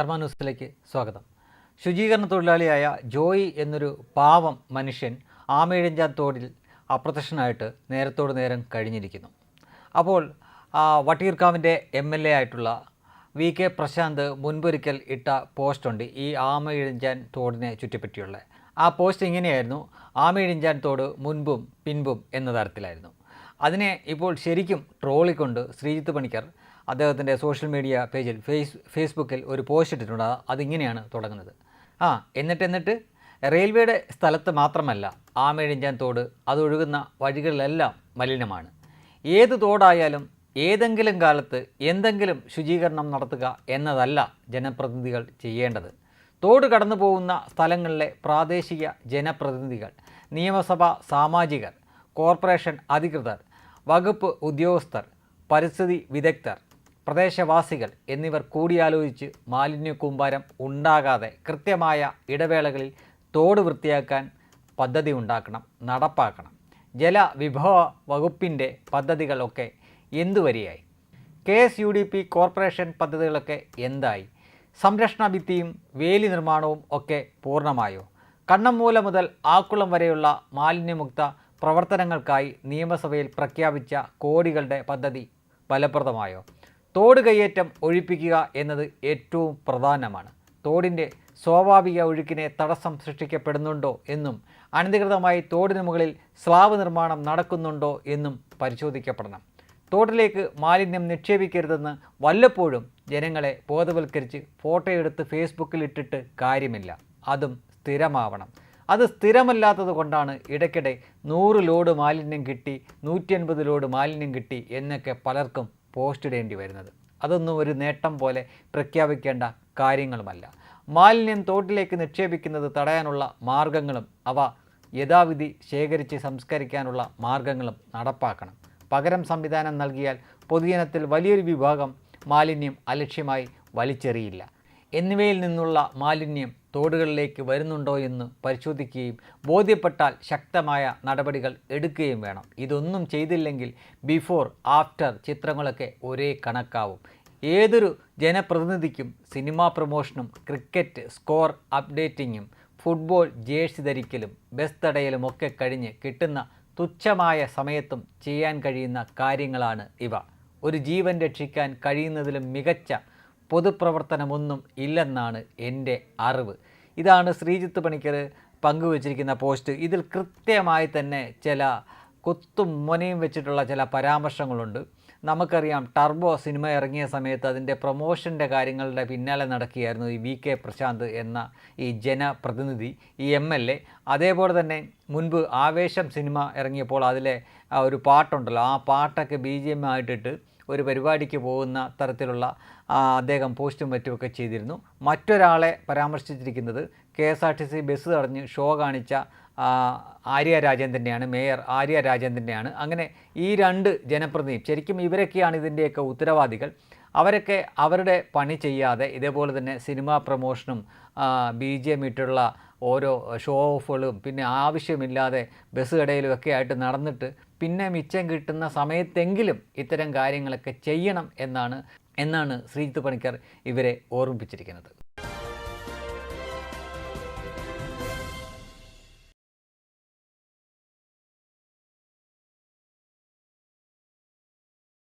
കർമ്മ ന്യൂസിലേക്ക് സ്വാഗതം. ശുചീകരണ തൊഴിലാളിയായ ജോയി എന്നൊരു പാവം മനുഷ്യൻ ആമേഴിഞ്ചാൻ തോടിൽ അപ്രത്യക്ഷനായിട്ട് നേരത്തോട് നേരം കഴിഞ്ഞിരിക്കുന്നു. അപ്പോൾ വട്ടിയൂർക്കാവിന്റെ എം എൽ എ ആയിട്ടുള്ള വി കെ പ്രശാന്ത് മുൻപൊരിക്കൽ ഇട്ട പോസ്റ്റുണ്ട് ഈ ആമയിഴിഞ്ചാൻ തോടിനെ ചുറ്റിപ്പറ്റിയുള്ള. ആ പോസ്റ്റ് ഇങ്ങനെയായിരുന്നു ആമയിഴിഞ്ചാൻ തോട് മുൻപും പിൻപും എന്ന തരത്തിലായിരുന്നു. അതിനെ ഇപ്പോൾ ശരിക്കും ട്രോളിക്കൊണ്ട് ശ്രീജിത്ത് പണിക്കർ അദ്ദേഹത്തിന്റെ സോഷ്യൽ മീഡിയ പേജിൽ ഫേസ് ഫേസ്ബുക്കിൽ ഒരു പോസ്റ്റ് ഇട്ടിട്ടുണ്ട്. അത് അതിങ്ങനെയാണ് തുടങ്ങുന്നത്. ആ എന്നിട്ട് എന്നിട്ട് റെയിൽവേയുടെ സ്ഥലത്ത് മാത്രമല്ല ആമേഴിഞ്ചാൻ തോട് അതൊഴുകുന്ന വഴികളിലെല്ലാം മലിനമാണ്. ഏത് തോടായാലും ഏതെങ്കിലും കാലത്ത് എന്തെങ്കിലും ശുചീകരണം നടത്തുക എന്നതല്ല ജനപ്രതിനിധികൾ ചെയ്യേണ്ടത്. തോട് കടന്നു പോകുന്ന സ്ഥലങ്ങളിലെ പ്രാദേശിക ജനപ്രതിനിധികൾ നിയമസഭാ സാമാജികർ കോർപ്പറേഷൻ അധികൃതർ വകുപ്പ് ഉദ്യോഗസ്ഥർ പരിസ്ഥിതി വിദഗ്ധർ പ്രദേശവാസികൾ എന്നിവർ കൂടിയാലോചിച്ച് മാലിന്യ കൂമ്പാരം ഉണ്ടാകാതെ കൃത്യമായ ഇടവേളകളിൽ തോട് വൃത്തിയാക്കാൻ പദ്ധതി ഉണ്ടാക്കണം നടപ്പാക്കണം. ജലവിഭവ വകുപ്പിന്റെ പദ്ധതികളൊക്കെ എന്തുവരെയായി? K S U D P corporation പദ്ധതികളൊക്കെ എന്തായി? സംരക്ഷണ ഭിത്തിയും വേലി നിർമ്മാണവും ഒക്കെ പൂർണമായോ? കണ്ണമ്മൂല മുതൽ ആക്കുളം വരെയുള്ള മാലിന്യമുക്ത പ്രവർത്തനങ്ങൾക്കായി നിയമസഭയിൽ പ്രഖ്യാപിച്ച കോടികളുടെ പദ്ധതി ഫലപ്രദമായോ? തോട് കയ്യേറ്റം ഒഴിപ്പിക്കുക എന്നത് ഏറ്റവും പ്രധാനമാണ്. തോടിന്റെ സ്വാഭാവിക ഒഴുക്കിനെ തടസ്സം സൃഷ്ടിക്കപ്പെടുന്നുണ്ടോ എന്നും അനധികൃതമായി തോടിന് മുകളിൽ സ്ലാവ് നിർമ്മാണം നടക്കുന്നുണ്ടോ എന്നും പരിശോധിക്കപ്പെടണം. തോട്ടിലേക്ക് മാലിന്യം നിക്ഷേപിക്കരുതെന്ന് വല്ലപ്പോഴും ജനങ്ങളെ ബോധവൽക്കരിച്ച് ഫോട്ടോ എടുത്ത് ഫേസ്ബുക്കിൽ ഇട്ടിട്ട് കാര്യമില്ല. അതും സ്ഥിരമാവണം. അത് സ്ഥിരമല്ലാത്തത് കൊണ്ടാണ് ഇടയ്ക്കിടെ നൂറ് ലോഡ് മാലിന്യം കിട്ടി നൂറ്റി അൻപത് ലോഡ് മാലിന്യം കിട്ടി എന്നൊക്കെ പലർക്കും പോസ്റ്റ് ഇടേണ്ടി വരുന്നത്. അതൊന്നും ഒരു നേട്ടം പോലെ പ്രഖ്യാപിക്കേണ്ട കാര്യങ്ങളുമല്ല. മാലിന്യം തോട്ടിലേക്ക് നിക്ഷേപിക്കുന്നത് തടയാനുള്ള മാർഗങ്ങളും അവ യഥാവിധി ശേഖരിച്ച് സംസ്കരിക്കാനുള്ള മാർഗങ്ങളും നടപ്പാക്കണം. പകരം സംവിധാനം നൽകിയാൽ പൊതുജനത്തിൽ വലിയൊരു വിഭാഗം മാലിന്യം അലക്ഷ്യമായി വലിച്ചെറിയില്ല. എന്നിവയിൽ നിന്നുള്ള മാലിന്യം തോടുകളിലേക്ക് വരുന്നുണ്ടോ എന്ന് പരിശോധിക്കുകയും ബോധ്യപ്പെട്ടാൽ ശക്തമായ നടപടികൾ എടുക്കുകയും വേണം. ഇതൊന്നും ചെയ്തില്ലെങ്കിൽ ബിഫോർ ആഫ്റ്റർ ചിത്രങ്ങളൊക്കെ ഒരേ കണക്കാവും. ഏതൊരു ജനപ്രതിനിധിക്കും സിനിമാ പ്രൊമോഷനും ക്രിക്കറ്റ് സ്കോർ അപ്ഡേറ്റിങ്ങും ഫുട്ബോൾ ജേഴ്സി ധരിക്കലും ബസ് തടയലും ഒക്കെ കഴിഞ്ഞ് കിട്ടുന്ന തുച്ഛമായ സമയത്തും ചെയ്യാൻ കഴിയുന്ന കാര്യങ്ങളാണ് ഇവ. ഒരു ജീവൻ രക്ഷിക്കാൻ കഴിയുന്നതിലും മികച്ച പൊതുപ്രവർത്തനമൊന്നും ഇല്ലെന്നാണ് എന്റെ അറിവ്. ഇതാണ് ശ്രീജിത്ത് പണിക്കർ പങ്കുവച്ചിരിക്കുന്ന പോസ്റ്റ്. ഇതിൽ കൃത്യമായി തന്നെ ചില കൊത്തും മുനയും വെച്ചിട്ടുള്ള ചില പരാമർശങ്ങളുണ്ട്. നമുക്കറിയാം ടർബോ സിനിമ ഇറങ്ങിയ സമയത്ത് അതിന്റെ പ്രൊമോഷന്റെ കാര്യങ്ങളുടെ പിന്നാലെ നടക്കുകയായിരുന്നു ഈ വി കെ പ്രശാന്ത് എന്ന ഈ ജനപ്രതിനിധി ഈ എം എൽ എ. അതേപോലെ തന്നെ മുൻപ് ആവേശം സിനിമ ഇറങ്ങിയപ്പോൾ അതിലെ ഒരു പാട്ടുണ്ടല്ലോ ആ പാട്ടൊക്കെ ബി ജി എം ആയിട്ടിട്ട് ഒരു പരിപാടിക്ക് പോകുന്ന തരത്തിലുള്ള അദ്ദേഹം പോസ്റ്റും മറ്റുമൊക്കെ ചെയ്തിരുന്നു. മറ്റൊരാളെ പരാമർശിച്ചിരിക്കുന്നത് K S R T C bus തടഞ്ഞ് ഷോ കാണിച്ച ആര്യ രാജേന്ദ്രന്റെയാണ് മേയർ ആര്യ രാജേന്ദ്രന്റെയാണ്. അങ്ങനെ ഈ രണ്ട് ജനപ്രതിനിധിയും ശരിക്കും ഇവരൊക്കെയാണ് ഇതിന്റെയൊക്കെ ഉത്തരവാദികൾ. അവരൊക്കെ അവരുടെ പണി ചെയ്യാതെ ഇതേപോലെ തന്നെ സിനിമാ പ്രൊമോഷനും ബി ജെ എം ഇട്ടുള്ള ഓരോ ഷോ ഓഫുകളും പിന്നെ ആവശ്യമില്ലാതെ ബസ് കടയിലും ഒക്കെ ആയിട്ട് നടന്നിട്ട് പിന്നെ മിച്ചം കിട്ടുന്ന സമയത്തെങ്കിലും ഇത്തരം കാര്യങ്ങളൊക്കെ ചെയ്യണം എന്നാണ് എന്നാണ് ശ്രീജിത്ത് പണിക്കർ ഇവരെ ഓർമ്മിപ്പിച്ചിരിക്കുന്നത്.